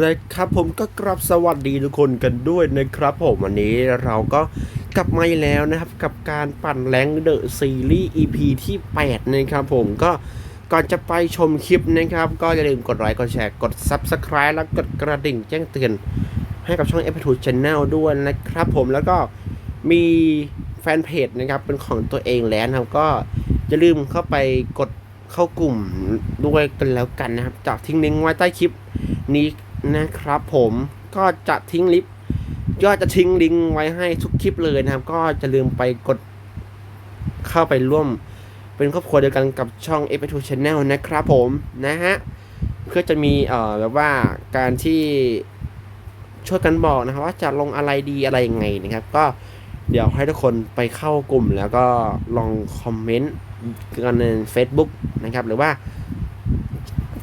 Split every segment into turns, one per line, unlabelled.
เลยครับผมก็กราบสวัสดีทุกคนกันด้วยนะครับผมวันนี้เราก็กลับมาอีกแล้วนะครับกับการปั่นแรงเดอะซีรีส์ EP ที่ 8 นะครับผมก็ก่อนจะไปชมคลิปนะครับ ก็อย่าลืมกดไลค์กดแชร์กด Subscribe แล้วกดกระดิ่งแจ้งเตือน ให้กับช่อง f 2 Channel ด้วยนะครับผมแล้วก็มีแฟนเพจนะครับเป็นของตัวเองแล้วนะครับก็อย่าลืมเข้าไปกดเข้ากลุ่มด้วยกันแล้วกันนะครับจากทิ้งลิงก์ไว้ใต้คลิปนี้ นะครับผมก็จะทิ้งลิฟต์ยอดจะทิ้งลิงก์ไว้ให้ทุกคลิปเลยนะครับ ก็จะลืมไปกดเข้าไปร่วม เป็นครอบครัวเดียวกันกับช่อง f 2 Channel นะครับผมนะฮะเพื่อจะมีเอ่อแบบว่าการที่ช่วยกันบอกนะครับ ว่าจะลงอะไรดีอะไรยังไงนะครับ ก็เดี๋ยวให้ทุกคนไปเข้ากลุ่มแล้วก็ลองคอมเมนต์กันใน Facebook นะครับ หรือว่า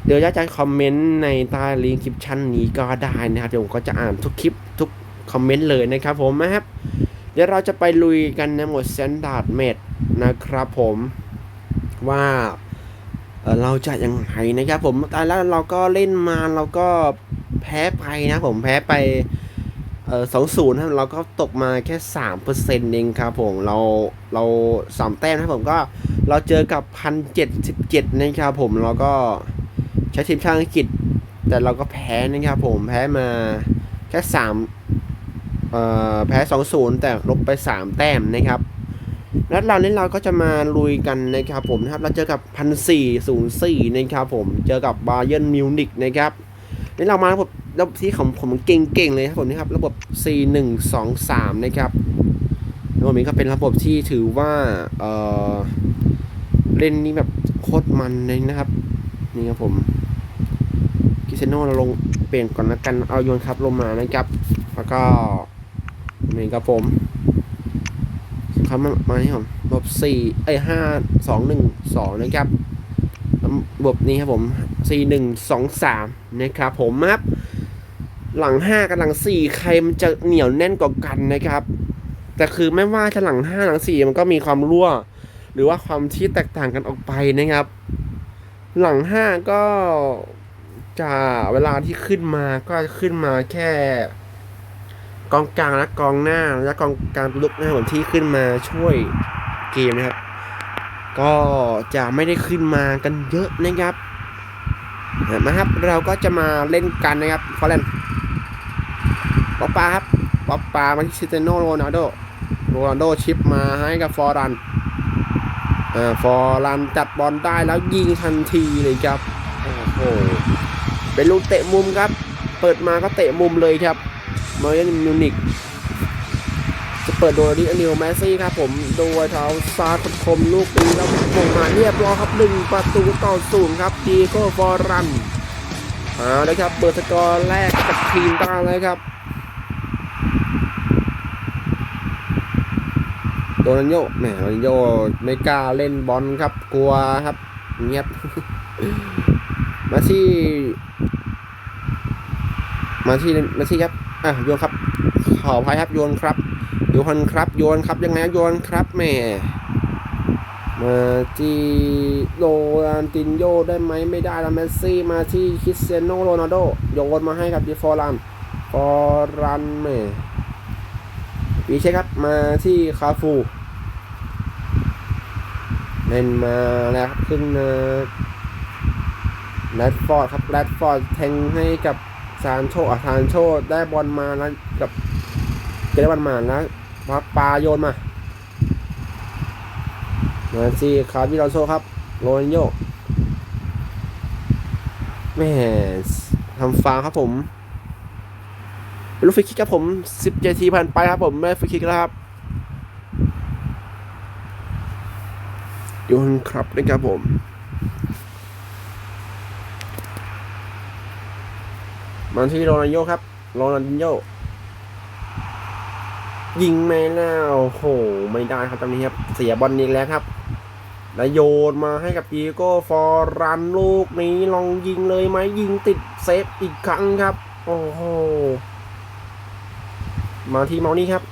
เดี๋ยวจะคอมเมนต์ในใต้ลิงก์คลิปชั้นนี้ก็ได้นะครับเดี๋ยวผมก็จะอ่านทุกคลิปทุกคอมเมนต์เลยนะครับผมนะครับ เดี๋ยวเราจะไปลุยกันในหมวด Standard m a d นะครับผมว่าเราจะยังไงนะครับผมตอนแล้วเราก็เล่นมาเราก็แพ้ไปนะผมแพ้ไปสองศูนย์ครับเราก็ตกมาแค่สามเปอร์เซ็นต์เองครับผมเราเราสามแต้มนะผมก็เราเจอกับพันเจ็ดสิบเจ็ดนะครับผมเราก็ ใช้ทีมชาติอังกฤษ แต่เราก็แพ้นะครับผมแพ้มาแค่สามเอ่อแพ้สองศูนย์แต่ลบไปสามแต้มนะครับแล้วเราเล่นเราก็จะมาลุยกันนะครับผมนะครับเราเจอกับพันสี่ศูนย์สี่นะครับผมเจอกับบาเยิร์นมิวนิกนะครับนี่เรามาระบบระบบที่ของผมเก่งๆเลยครับผมนะครับระบบ 4 1 2 3 นะครับระบบนี้ก็เป็นระบบที่ถือว่าเออเล่นนี่แบบโคตรมันเลยนะครับ นี่ครับผมิเซโนเราลงเปลี่ยนก่อนละกันเอาโยนครับลงมานะครับ แล้วก็นี่ครับผมเขามามาให้ผมบบสี่ไอ้ห้าสองหนึ่งสองนะครับบบนี้ครับผมสี่หนึ่งสองสามนะครับผมครับหลังห้ากับหลังสี่ใครมันจะเหนียวแน่นกว่ากันนะครับ แต่คือไม่ว่าจะหลังห้าหลังสี่มันก็มีความรั่ว หรือว่าความที่แตกต่างกันออกไปนะครับ หลังห้าก็ จะเวลาที่ขึ้นมาก็ขึ้นมาแค่ กองกลางและกองหน้าและกองกลางลุกนะครับผมที่ขึ้นมาช่วยเกมนะครับ ก็จะไม่ได้ขึ้นมากันเยอะนะครับเห็นไหมครับเราก็จะมาเล่นกันนะครับฟอร์เรนป๊อปปาครับป๊อปปามาที่ซิเตโนโรนัลโดโรนัลโดชิปมาให้กับฟอร์รันอ่าฟอร์รันจัดบอลได้แล้วยิงทันทีเลยครับโอ้โห เป็นลูกเตะมุมครับ เปิดมาก็เตะมุมเลยครับมาเยนมิวนิกจะเปิดโดยดิอันิวแมสซี่ครับผมโดยเท้าซ้ายคมลูกนี้แล้วมงมาเรียบร้อยครับหนึ่งประตูต่อศูนย์ครับดีโก้ฟอรันเอาเลยครับเปิดสกอร์แรกกับทีมตาเลยครับโดนันโยแหมโดนันโยไม่กล้าเล่นบอลครับกลัวครับเงียบมาที่ มาที่มาที่ครับอะโยนครับ ขออภัยครับโยนครับโยนครับ โยนครับยังไงโยนครับแม่มาที่โรนัลตินโยได้ไหมไม่ได้แล้วเมสซี่มาที่คริสเตียโนโรนัลโดโยนมาให้กับดิฟอรันฟอรันแม่ปีเชคครับมาที่คาฟูเล่นมาแล้วครับขึ้นมาแรดฟอร์ดครับแรดฟอร์ดแทงให้กับ ซานโชอะซานโชได้บอลมาแล้วกับเกได้บอลมาแล้วพักปาโยนมามาซีคาร์บิลาโซครับโรนโยแม่ทำฟาวครับผมเป็นลูกฟรีคิกครับผม 17ทีผ่านไปครับผมไม่ฟรีคิกแล้วครับโยนครับนะครับผม มาที่โรนัลโยครับโรนัลโยยิงไม่แล้วโอ้โหไม่ได้ครับตอนนี้ครับ เสียบอลอีกแล้วครับแล้วโยนมาให้กับดีโก้ฟอร์รันลูกนี้ลองยิงเลยไหมยิงติดเซฟอีกครั้งครับ โอ้โหมาที่เมานี่ครับ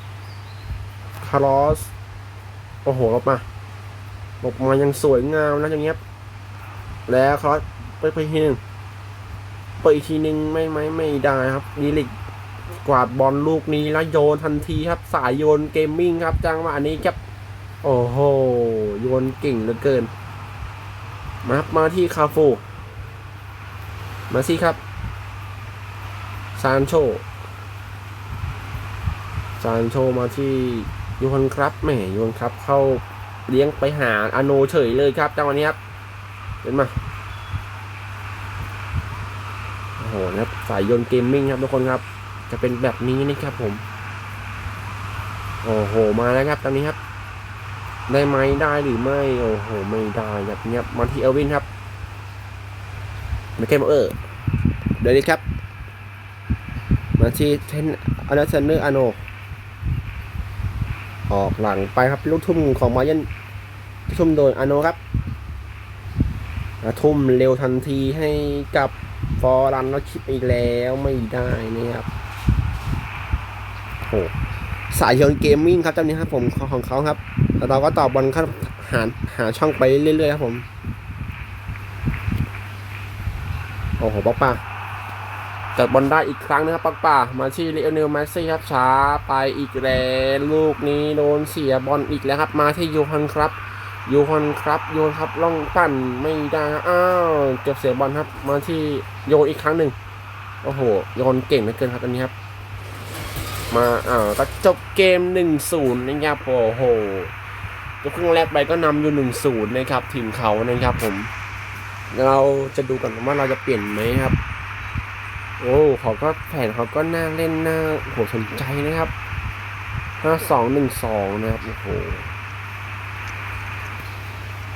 คาร์ลอสโอ้โหลบมาลบมายังสวยงามนะอย่างเงี้ยครับแล้วคาร์ลอสไปไปทีหนึ่ง เปิดอีกทีนึงไม่ไม่ไม่ได้ครับดีลิกกวาดบอลลูกนี้แล้วโยนทันทีครับ สายโยนเกมมิ่งครับจังหวะนี้ครับ โอ้โหโยนเก่งเหลือเกิน มาครับมาที่คาโฟมาสิครับซานโชซานโชมาที่ยูนครับแหมยูนครับเข้าเลี้ยงไปหาอโนเฉยเลยครับจังหวะนี้ครับเห็นมาโอ้โหนครับสายยนเกมมิ่งครับทุกคนครับ จะเป็นแบบนี้นะครับผม โอ้โหมาแล้วครับตอนนี้ครับ ได้ไหมได้หรือไม่ โอ้โหไม่ได้ครับเงียบมาที่เอลวินครับไมาเกมเออเดี๋ยวนี้ครับมาที่เทนอเลกซนเดอร์อโนออกหลังไปครับลูกทุ่มของมายันทุ่มโดยอโนครับทุ่มเร็วทันทีให้กับ ฟอรันแล้วคิดอีกแล้วไม่ได้นะครับโอ้สายโยนเกมมิ่งครับเจ้านี้ครับผมของของเขาครับแล้วเราก็ตอบบอลเข้าหาหาช่องไปเรื่อยๆครับผมโอ้โหป๊อกป้าจัดบอลได้อีกครั้งนะครับป๊อกป้ามาที่เลโอเนลแมสซี่ครับช้าไปอีกแล้วลูกนี้โดนเสียบอลอีกแล้วครับ มาที่ยูฮันครับ ยูฮันครับโยนครับล่องปั่นไม่ได้อ้าวเก็บเสียบอลครับ มาที่โยนอีกครั้งหนึ่งโอ้โหโยนเก่งเหลือเกินครับอันนี้ครับ มาอ่าก็จบเกม1-0นย์นะครับโอ้โหยกครึ่งแรกไปก็นำอยู่1-0นะครับทีมเขานะครับผม เราจะดูกันว่าเราจะเปลี่ยนไหมครับ โอ้เขาก็แผนเขาก็น่าเล่นน่าโหสนใจนะครับห้าสองหนึ่งสองนะครับโอ้โห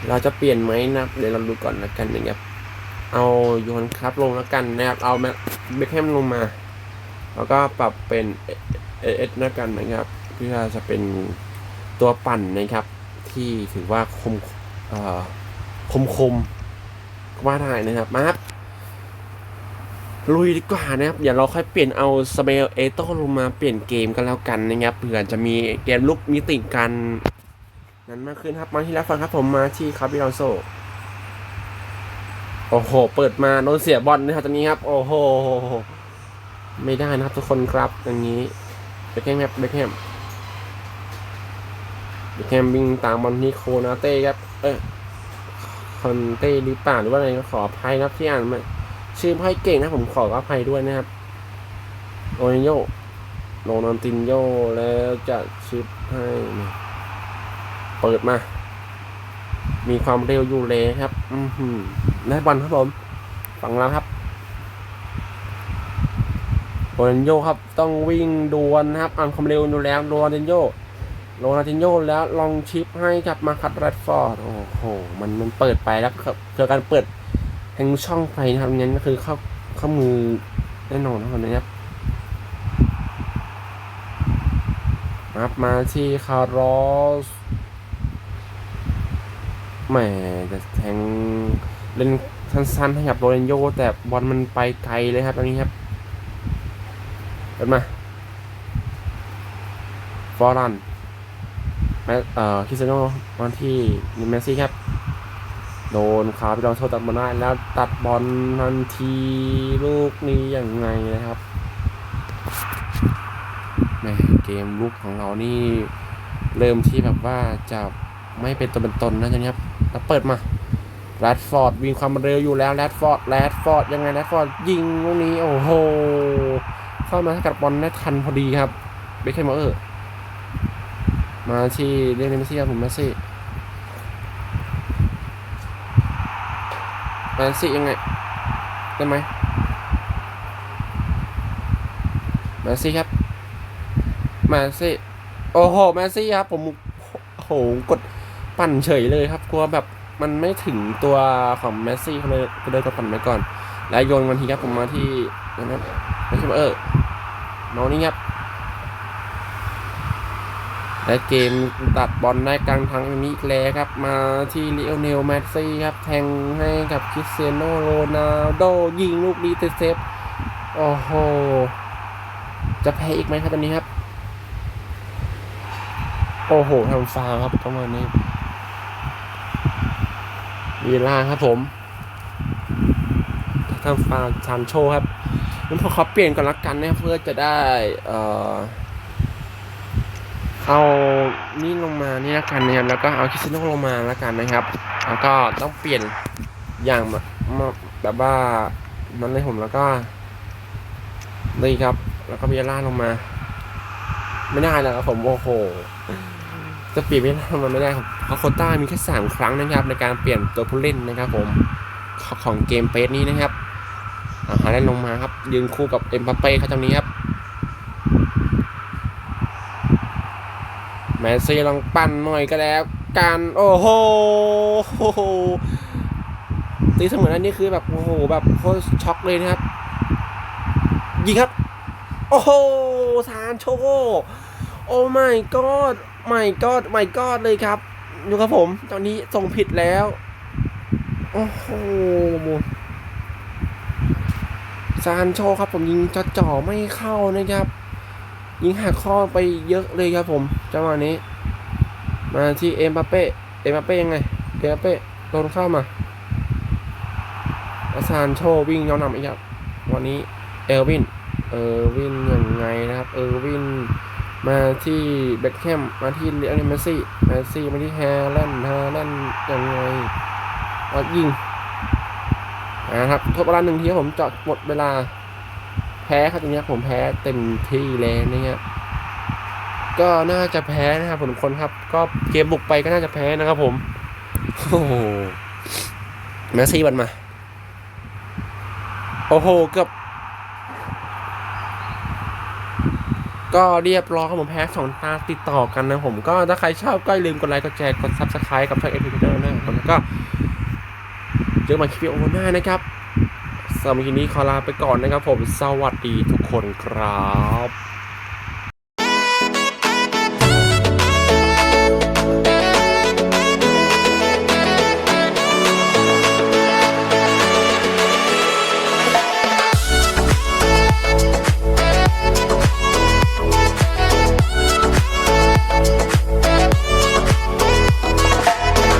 เราจะเปลี่ยนไหมนะครับเดี๋ยวเราดูก่อนละกันนะครับเอาโยนครับลงแล้วกันนะครับเอาแม็กเบคแฮมลงมา แล้วก็ปรับเป็นเอเอสแล้วกันนะครับเพื่อจะเป็นตัวปั่นนะครับ ที่ถือว่าคมเอ่อคมคมว่าได้นะครับมาครับลุยดีกว่านะครับอย่าเราค่อยเปลี่ยนเอาสเปลเอโต้ลงมาเปลี่ยนเกมกันแล้วกันนะครับเผื่อจะมีเกมลุกมิติกัน นั้นมากขึ้นครับมาที่แล้วฟังครับผมมาที่คาร์บิลโซโอ้โห เปิดมาโดนเสียบอลนะครับตอนนี้ครับ โอ้โห ไม่ได้นะครับทุกคนครับอย่างนี้เบคแฮมครับเบคแฮมเบคแฮมวิ่งตามบอลที่โคนาเต้ครับ เออคอนเต้หรือเปล่าหรือว่าอะไรก็ขออภัยครับที่อ่านไม่ชื่อไพ่เก่งนะผมขออภัยด้วยนะครับโรนโยโรนัลตินโยแล้วจะชิปให้นะ เปิดมา มีความเร็วอยู่เลยครับ อือหือได้บอลครับผมฝั่งเราครับโรนัลโยครับ ต้องวิ่งดวลนะครับอ่านความเร็วอยู่แล้วโรนัลตินโยโรนัลตินโยแล้วลองชิปให้กับมาคัตแรดฟอร์ด โอ้โห มันมันเปิดไปแล้วครับเกิดการเปิดแทงช่องไปนะครับงั้นก็คือเข้าเข้ามือแน่นอนนะครับนะครับครับมาที่คาร์ลอส แหมจะแทงเล่นสั้นๆให้กับโรนัลโยแต่บอลมันไปไกลเลยครับตอนนี้ครับเปิดมาฟอรันแมเอ่อคริสเตียโนมาที่เมซี่ครับ โดนขาไปโดนโทษตัดบอลได้แล้วตัดบอลทันทีลูกนี้อย่างไงนะครับแม่เกมลุกของเรานี่ เริ่มที่แบบว่าจะไม่เป็นตัวเป็นตนนะจ๊ะครับ แล้วเปิดมาแรดฟอร์ดวิ่งความเร็วอยู่แล้วแรดฟอร์ดแรดฟอร์ดยังไงแรดฟอร์ดยิงลูกนี้โอ้โหเข้ามาสกัดบอลได้ทันพอดีครับเบคแฮมเออร์มาที่เรียนเมสซี่ครับผมเมสซี่มนซี่ยังไงได้ไหมมนซี่ครับมนซี่โอ้โหแมนซี่ครับผมโอ้โหกด ปั่นเฉยเลยครับ กลัวแบบมันไม่ถึงตัวของแมสซี่เขาเลยก็เลยก็ปั่นไปก่อน แล้วโยนวันทีครับผมมาที่นะครับไม่ใช่เออน้องนี่ครับและเกมตัดบอลได้กลางทางนี้อีกแล้วครับ มาที่ลิโอเนลแมสซี่ครับ แทงให้กับคริสเตียโนโรนัลโดยิงลูกนี้ติดเซฟโอ้โห จะแพ้อีกไหมครับตอนนี้ครับ โอ้โหทำฟาวครับประมาณนี้ วีลาครับผมทข้าฟาซานโชครับงั้นพอเขาเปลี่ยนก่อนละกันนะครับเพื่อจะได้เอ่อเอานี่ลงมานี่ละกันนะครับแล้วก็เอาคิสโนลงมาละกันนะครับ แล้วก็ต้องเปลี่ยนอย่างแบบว่านั้นเลยผมแล้วก็นี่ครับ แล้วก็มีล่าลงมา ไม่ได้แล้วครับผมโอ้โห จะเปลี่ยนไม่ได้มันไม่ได้ครับเพราะโคต้ามีแค่สามครั้งนะครับ ในการเปลี่ยนตัวผู้เล่นนะครับผมของเกมเปสนี้นะครับอาหาได้ลงมาครับ ยืนคู่กับเอ็มบัปเป้ครับตรงนี้ครับแมสซี่ลองปั่นหน่อยก็แล้วกันโอ้โหตีเสมอนั้นนี่คือแบบโอ้โหแบบโคตรช็อกเลยนะครับยิงครับ โอ้โหซานโชโโอ้ my god my god my god เลยครับดูครับผม ตอนนี้ส่งผิดแล้ว โอ้โหซานโชครับผมยิงจ่อจ่อไม่เข้านะครับ ยิงหักข้อไปเยอะเลยครับผมจังหวะนี้ มาที่เอ็มบัปเป้เอ็มบัปเป้ยังไงเอ็มบัปเป้โดนเข้ามาซานโชวิ่งย้อนนำอีกครับ วันนี้เอลวิน เออวินยังไงนะครับ เออวิน มาที่เบคแคมมาที่เลียนเมสซี่เมสซี่มาที่แฮร์แลนด์แฮร์แลนด์ยังไงเอยิงนะครับทดเวลาหนึ่งทีผมเจาะหมดเวลา แพ้ครับตรงนี้ผมแพ้เต็มที่เลยนะครับก็น่าจะแพ้นะครับผมทุกคนครับ ก็เกมบุกไปก็น่าจะแพ้นะครับผมโอ้โหเมสซี่บันมา โอ้โหเกือบ ก็เรียบร้อยครับผมแพ้สองตาติดต่อกันนะผมก็ถ้าใครชอบก็อย่าลืมกดไลค์กดแชร์กดซับสไครต์กับช่องเอ็นพีเตอร์นะครับแล้วก็เจอกันใหม่คลิปวิดีโอหน้านะครับสำหรับคลิปนี้ขอลาไปก่อนนะครับผมสวัสดีทุกคนครับ